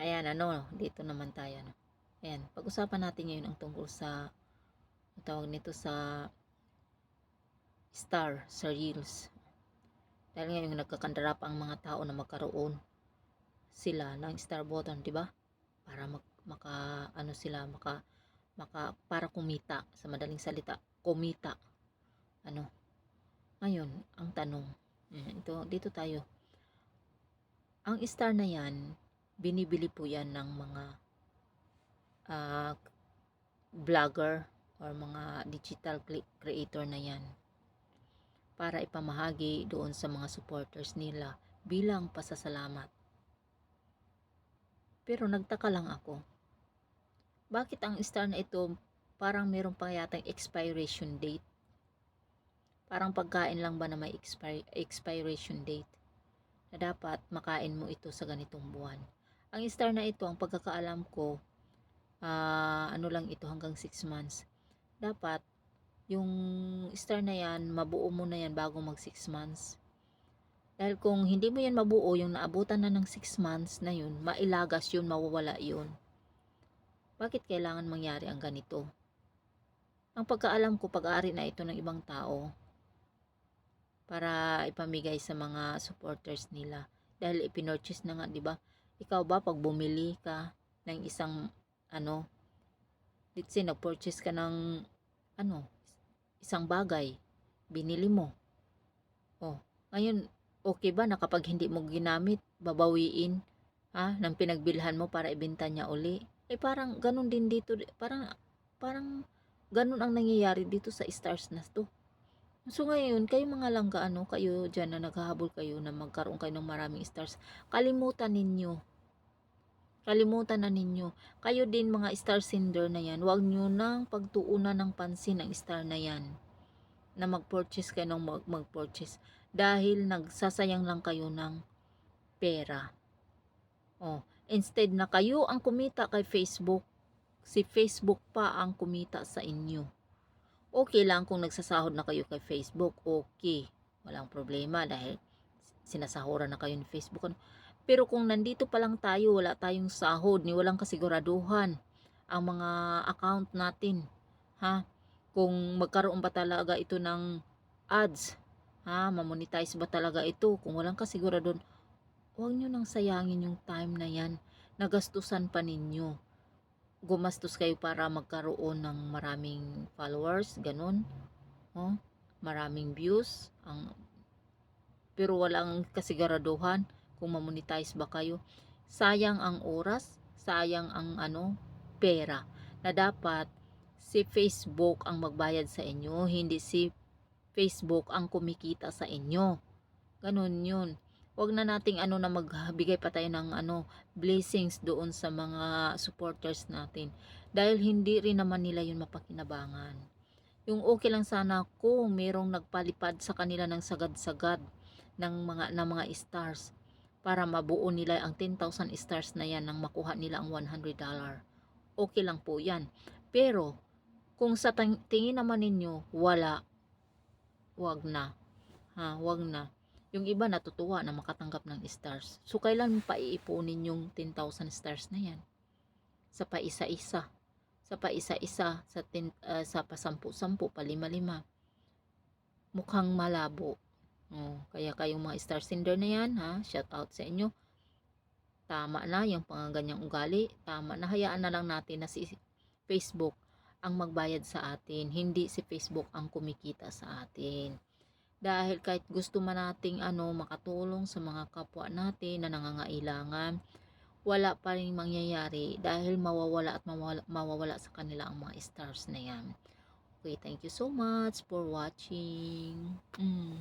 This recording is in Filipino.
Ayan, ano, dito naman tayo. No? Ayan, pag-usapan natin ngayon ang tungkol sa, tawag nito sa star, sa reels. Dahil ngayon nagkakandarap ang mga tao na magkaroon sila ng star button, di ba? Para mag, maka, ano sila, maka, maka, para kumita, sa madaling salita, kumita. Ano? Ngayon, ang tanong, ito, dito tayo. Ang star na yan, binibili po yan ng mga ah, vlogger or mga digital cre- creator na yan para ipamahagi doon sa mga supporters nila bilang pasasalamat. Pero nagtaka lang ako. Bakit ang star na ito parang meron pa yatang expiration date? Parang pagkain lang ba na may expir- expiration date? Na dapat makain mo ito sa ganitong buwan. Ang star na ito, ang pagkakaalam ko, ah, ano lang ito hanggang 6 months. Dapat, yung star na yan, mabuo mo na yan bago mag 6 months. Dahil kung hindi mo yan mabuo, yung naabutan na ng 6 months na yun, mailagas yun, mawawala yun. Bakit kailangan mangyari ang ganito? Ang pagkaalam ko, pag-aari na ito ng ibang tao para ipamigay sa mga supporters nila. Dahil ipinurchase na nga, di ba? Ikaw ba, pag bumili ka ng isang, ano, let's say, nag-purchase ka ng, ano, isang bagay, binili mo. Oh, ngayon, okay ba na kapag hindi mo ginamit, babawiin, ha, ng pinagbilhan mo para ibenta niya uli? Eh, parang, ganun din dito, parang, parang, ganun ang nangyayari dito sa stars na to. So ngayon, kayo mga langga, ano, kayo dyan na naghahabol kayo na magkaroon kayo ng maraming stars, kalimutan ninyo. Kalimutan na ninyo. Kayo din mga star sender na yan, huwag nyo nang pagtuunan ng pansin ang star na yan. Na mag-purchase kayo ng mag- mag-purchase. Dahil nagsasayang lang kayo ng pera. Oh, instead na kayo ang kumita kay Facebook, si Facebook pa ang kumita sa inyo. Okay lang kung nagsasahod na kayo kay Facebook, okay. Walang problema dahil sinasahuran na kayo ni Facebook. Ano. Pero kung nandito pa lang tayo, wala tayong sahod, ni walang kasiguraduhan ang mga account natin. Ha? Kung magkaroon ba talaga ito ng ads, ha? Mamonetize ba talaga ito? Kung walang kasiguraduhan, huwag nyo nang sayangin yung time na yan. Nagastusan pa ninyo gumastos kayo para magkaroon ng maraming followers, ganun. Oh, maraming views, ang pero walang kasiguraduhan kung mamonetize ba kayo. Sayang ang oras, sayang ang ano, pera na dapat si Facebook ang magbayad sa inyo, hindi si Facebook ang kumikita sa inyo. Ganun yun. Huwag na nating ano na magbigay pa tayo ng ano blessings doon sa mga supporters natin. Dahil hindi rin naman nila yun mapakinabangan. Yung okay lang sana kung merong nagpalipad sa kanila ng sagad-sagad ng mga ng mga stars para mabuo nila ang 10,000 stars na yan nang makuha nila ang 100 dollar. Okay lang po yan. Pero kung sa tingin naman ninyo wala, wag na. Ha, wag na yung iba natutuwa na makatanggap ng stars. So, kailan pa iipunin yung 10,000 stars na yan? Sa pa isa-isa. Sa pa isa-isa. Sa, uh, sa pa sampu-sampu, pa lima-lima. Mukhang malabo. Oh, kaya kayong mga star sender na yan, ha? Shout out sa inyo. Tama na yung pangaganyang ugali. Tama na. Hayaan na lang natin na si Facebook ang magbayad sa atin. Hindi si Facebook ang kumikita sa atin dahil kahit gusto man nating ano makatulong sa mga kapwa natin na nangangailangan wala pa rin mangyayari dahil mawawala at mawawala, mawawala sa kanila ang mga stars na yan okay thank you so much for watching mm.